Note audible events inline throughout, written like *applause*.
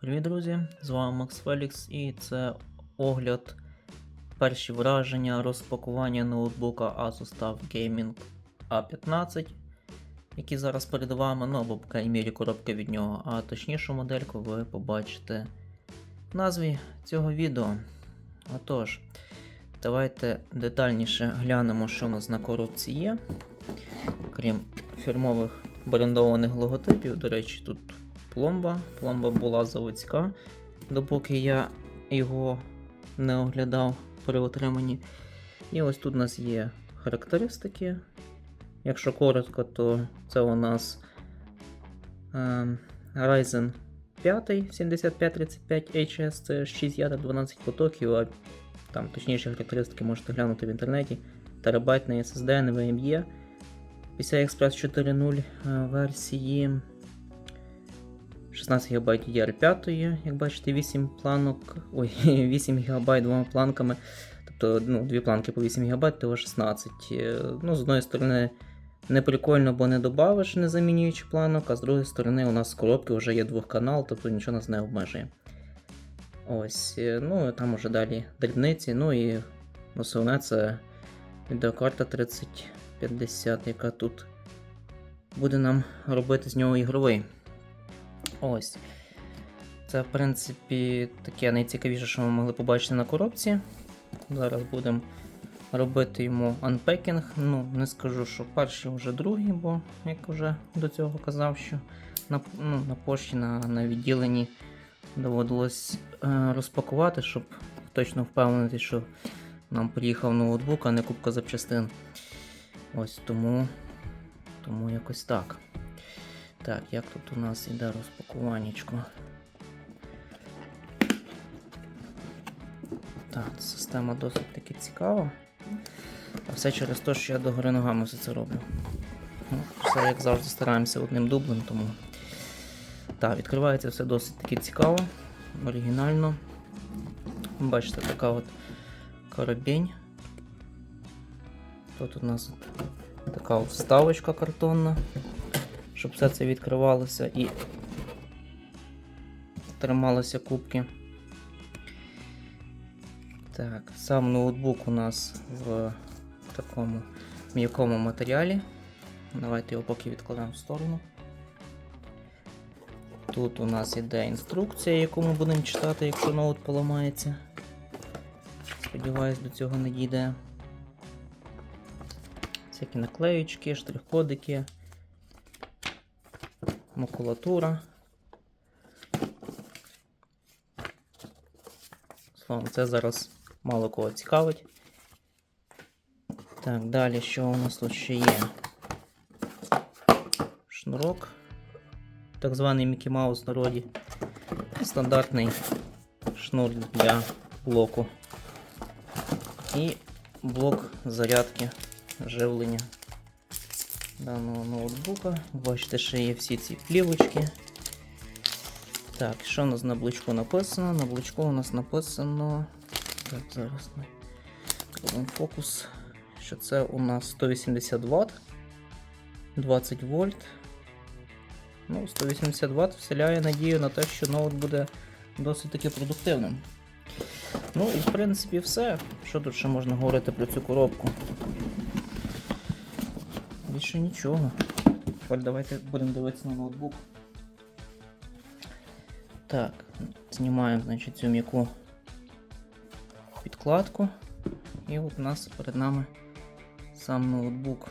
Привіт, друзі! З вами Макс Фелікс і це огляд, перші враження розпакування ноутбука Asus TUF Gaming A15, який зараз перед вами, ну або, по крайній мірі, коробка від нього, а точнішу модельку ви побачите в назві цього відео. Отож, давайте детальніше глянемо, що у нас на коробці є. Крім фірмових брендованих логотипів, до речі, тут пломба. Пломба була заводська, допоки я його не оглядав при отриманні. І ось тут у нас є характеристики. Якщо коротко, то це у нас е, Ryzen 5 7535 HS, це 6 ядер 12 потоків, а там точніші характеристики можете глянути в інтернеті. Терабайтний SSD NVMe. PCI Express 4.0 версії 16 ГБ DDR5, як бачите, 8 планок, ой, *laughs* 8 ГБ двома планками. Тобто ну, дві планки по 8 ГБ, то 16. Е, Ну, з одної сторони, не прикольно, бо не додавиш, не замінюючи планок, а з другої сторони, у нас з коробки вже є двохканал, тобто нічого нас не обмежує. Ось, е, ну там уже далі дрібниці. Ну і основне це відеокарта 3050, яка тут буде нам робити з нього ігровий. Ось. Це, в принципі, таке найцікавіше, що ми могли побачити на коробці. Зараз будемо робити йому анпекінг. Ну, не скажу, що перший, вже другий, бо, як вже до цього казав, що на ну, на пошті на, на відділенні доводилось е, розпакувати, щоб точно впевнити, що нам приїхав ноутбук, а не кубка запчастин. Ось тому, тому якось так. Так, як тут у нас іде розпакуваннячко? Так, система досить таки цікава. А все через те, що я догори ногами все це роблю. Ну, Все, як завжди, стараємося одним дублем, тому. Так, відкривається все досить таки цікаво, оригінально. Бачите, така от коробень. Тут у нас така от вставочка картонна щоб все це відкривалося і трималося кубки. Так, сам ноутбук у нас в такому м'якому матеріалі. Давайте його поки відкладемо в сторону. Тут у нас іде інструкція, яку ми будемо читати, якщо ноут поламається. Сподіваюсь, до цього не дійде. Всякі наклеючки, штрих-кодики макулатура. Словом, це зараз мало кого цікавить. Так, далі що у нас тут ще є? Шнурок, так званий Мікі Маус в народі. Стандартний шнур для блоку. І блок зарядки живлення даного ноутбука. Бачите, ще є всі ці плівочки. Так, що у нас на блочку написано? На блочку у нас написано. Так, зараз робимо фокус. Що це у нас 180 Вт, 20 вольт. Ну, 180 Вт вселяє надію на те, що ноут буде досить таки продуктивним. Ну і в принципі все. Що тут ще можна говорити про цю коробку? Більше нічого. Тепер давайте будемо дивитися на ноутбук. Так, знімаємо значить, цю м'яку підкладку. І от у нас перед нами сам ноутбук.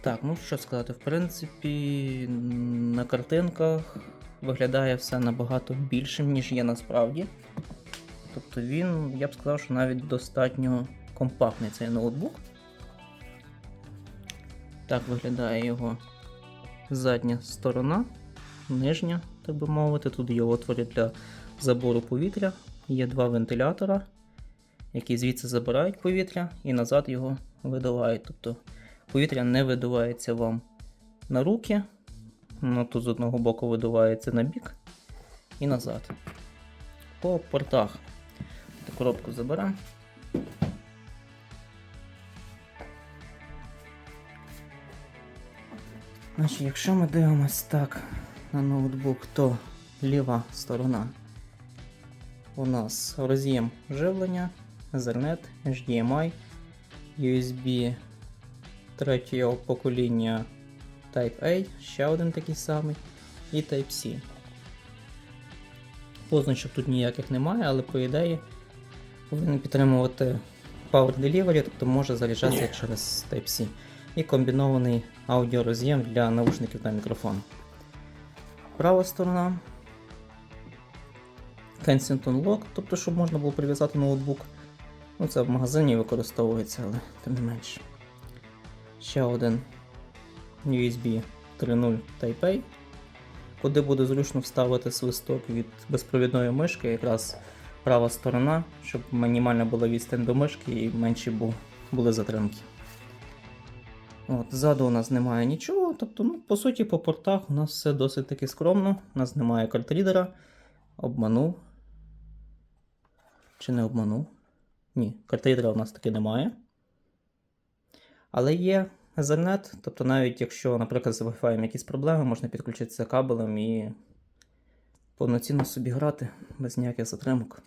Так, ну що сказати, в принципі, на картинках виглядає все набагато більшим, ніж є насправді. Тобто він, я б сказав, що навіть достатньо компактний цей ноутбук. Так виглядає його задня сторона, нижня, так би мовити. Тут є отвори для забору повітря, є два вентилятора, які звідси забирають повітря і назад його видувають. Тобто повітря не видувається вам на руки, ну, тут з одного боку видувається на бік і назад. По портах коробку заберемо. Значить, якщо ми дивимось так на ноутбук, то ліва сторона у нас роз'єм живлення, Ethernet, HDMI, USB третього покоління Type-A, ще один такий самий, і Type-C. Позначок тут ніяких немає, але по ідеї повинен підтримувати Power Delivery, тобто може заряджатися через Type-C. І комбінований аудіороз'єм для наушників та мікрофону. Права сторона. Kensington Lock, тобто, щоб можна було прив'язати ноутбук. Ну, це в магазині використовується, але тим не менше. Ще один USB 3.0 Type-A, куди буде зручно вставити свисток від безпровідної мишки, якраз права сторона, щоб мінімальна була відстань до мишки і менші були затримки. От, ззаду у нас немає нічого, тобто, ну, по суті, по портах у нас все досить таки скромно. У нас немає картрідера. Обманув. Чи не обманув? Ні, картридера у нас таки немає. Але є Ethernet, тобто навіть якщо, наприклад, з Wi-Fi якісь проблеми, можна підключитися кабелем і повноцінно собі грати без ніяких затримок.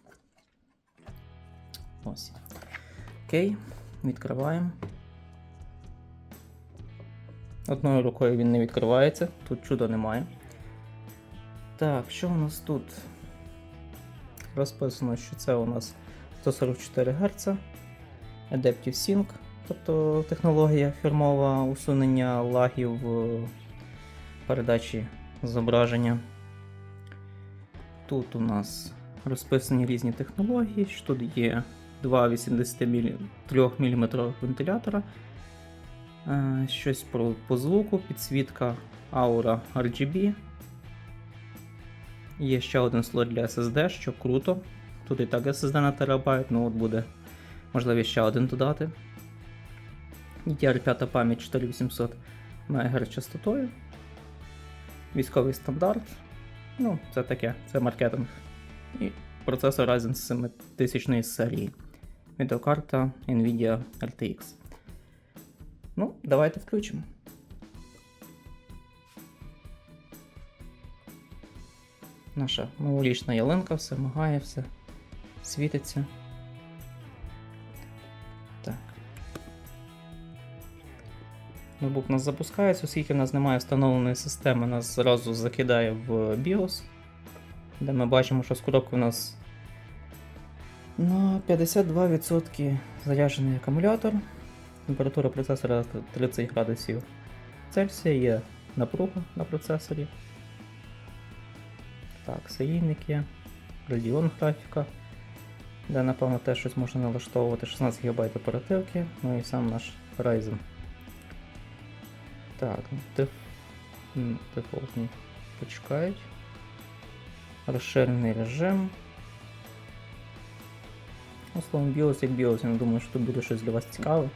Ось. Окей, відкриваємо. Одною рукою він не відкривається, тут чуда немає. Так, що у нас тут? Розписано, що це у нас 144 Гц, Adaptive Sync, тобто технологія фірмова усунення лагів передачі зображення. Тут у нас розписані різні технології, що тут є два 83 мм вентилятора. Е, Щось про, по звуку, підсвітка Aura RGB. Є ще один слот для SSD, що круто. Тут і так SSD на терабайт, ну от буде можливість ще один додати. DDR5 пам'ять 4800 МГц частотою. Військовий стандарт. Ну, це таке, це маркетинг. І процесор Ryzen 7000 серії. Відеокарта Nvidia RTX. Ну, давайте включимо. Наша новорічна ялинка, все мигає, все світиться. Так. Ноутбук нас запускається, оскільки в нас немає встановленої системи, нас зразу закидає в BIOS, де ми бачимо, що з коробки у нас на 52% заряджений акумулятор. Температура процесора 30 градусів Цельсія, є напруга на процесорі. Так, саїнник є, Radeon графіка, де, напевно, теж щось можна налаштовувати, 16 ГБ оперативки, ну і сам наш Ryzen. Так, ну, деф... дефолтні почекають. Розширений режим. Ну, словом, BIOS як BIOS, я не думаю, що тут буде щось для вас цікаве.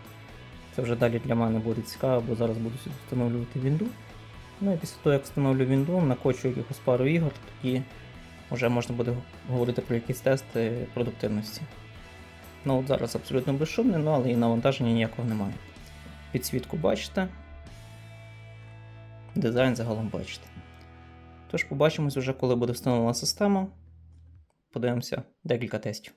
Це вже далі для мене буде цікаво, бо зараз буду сюди встановлювати Windows. Ну і після того, як встановлю Windows, накочу якихось пару ігор, тоді вже можна буде говорити про якісь тести продуктивності. Ну от зараз абсолютно безшумний, ну але і навантаження ніякого немає. Підсвітку бачите. Дизайн загалом бачите. Тож побачимось вже, коли буде встановлена система. Подивимося декілька тестів.